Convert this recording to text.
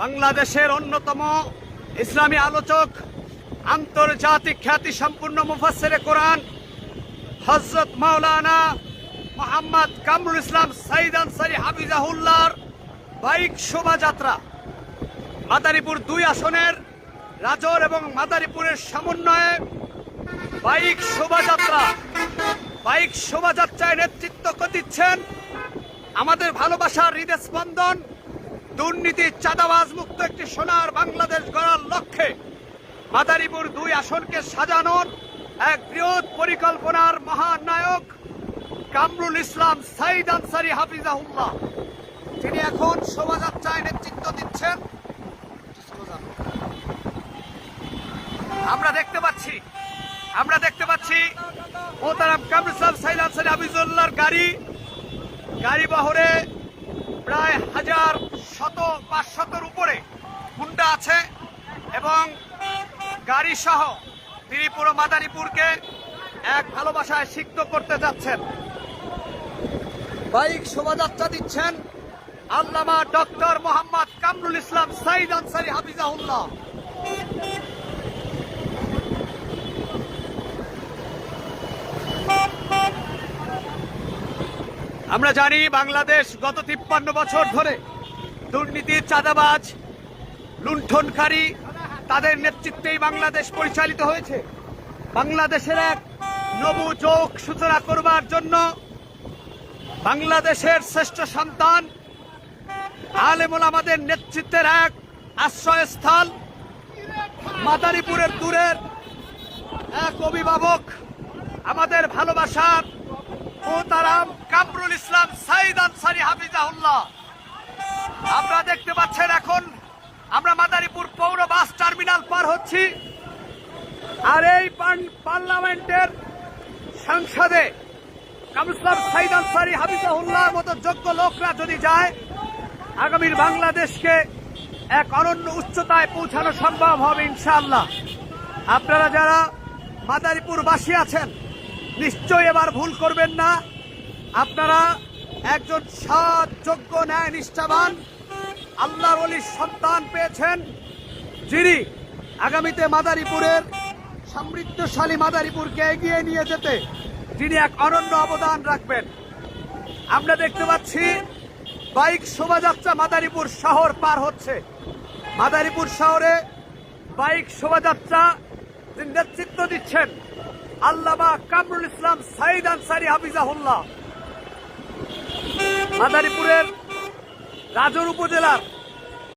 বাংলাদেশের অন্যতম ইসলামী আলোচক, আন্তর্জাতিক খ্যাতি সম্পূর্ণ মুফাসসিরে কোরআন হজরত মাওলানা মোহাম্মদ কামরুল ইসলাম সাইদ আনসারি হাবিজাহুল্লার বাইক শোভাযাত্রা। মাদারীপুর দুই আসনের রাজর এবং মাদারীপুরের সমন্বয়ে বাইক শোভাযাত্রা। বাইক শোভাযাত্রায় নেতৃত্ব দিচ্ছেন আমাদের ভালোবাসার হৃদয় স্পন্দন দুর্নীতি চাঁদাবাজ মুক্ত একটি সোনার বাংলাদেশ গড়ার লক্ষ্যে মাদারীপুর দুই আসনকে সাজানোর এক বৃহৎ পরিকল্পনার মহানায়ক কামরুল ইসলাম সাইদ আনসারি হাফিজাহুল্লাহ। তিনি এখন শোভাযাত্রায় নেতৃত্ব দিচ্ছেন। আমরা দেখতে পাচ্ছি, আমরা দেখতে পাচ্ছি মোতারাম কামরুল ইসলাম সাইদ আনসারি হাফিজুল্লাহর গাড়ি গাড়ি বহরে হাজার শত, পাঁচ শতর উপরে হুন্ডা আছে এবং গাড়ি সহ তিনি পুরো মাদারীপুরকে এক ভালোবাসায় সিক্ত করতে যাচ্ছেন। বাইক শোভাযাত্রা দিচ্ছেন আল্লামা ডক্টর মোহাম্মদ কামরুল ইসলাম সাইদ আনসারি হাফিজাহুল্লাহ। আমরা জানি বাংলাদেশ গত তিপ্পান্ন বছর ধরে দুর্নীতির চাঁদাবাজ, লুণ্ঠনকারী, তাদের নেতৃত্বেই বাংলাদেশ পরিচালিত হয়েছে। বাংলাদেশের এক নবু যোগ সূচনা করবার জন্য বাংলাদেশের শ্রেষ্ঠ সন্তান আলেমুল আমাদের নেতৃত্বের এক আশ্রয়স্থল, মাদারীপুরের দূরের এক অভিভাবক আমাদের ভালোবাসার মোতারাম কামরুল ইসলাম সাইদ আনসারি হাফিজাহুল্লাহ। আপনারা দেখতে পাচ্ছেন এখন আমরা মাদারীপুর পৌর বাস টার্মিনাল পার হচ্ছি। আর এই পার্লামেন্টের সংসদে কামরুল ইসলাম সাইদ আনসারি হাফিজাহুল্লাহর মতো যোগ্য লোকরা যদি যায়, আগামীর বাংলাদেশকে এক অনন্য উচ্চতায় পৌঁছানো সম্ভব হবে ইনশাআল্লাহ। আপনারা যারা মাদারীপুরবাসী আছেন নিশ্চয়ই এবার ভুল করবেন না। আপনারা একজন সৎ যোগ্য ন্যায় নিষ্ঠাবান, আল্লাহর অলির সন্তান পেয়েছেন, যিনি আগামীতে মাদারীপুরের সমৃদ্ধশালী মাদারীপুরকে এগিয়ে নিয়ে যেতে যিনি এক অনন্য অবদান রাখবেন। আমরা দেখতে পাচ্ছি বাইক শোভাযাত্রা মাদারীপুর শহর পার হচ্ছে। মাদারীপুর শহরে বাইক শোভাযাত্রা নেতৃত্ব দিচ্ছেন। আল্লামা কামরুল ইসলাম সাইদ আনসারি হাফিজাহুল্লাহ। মাদারীপুরের রাজর উপজেলার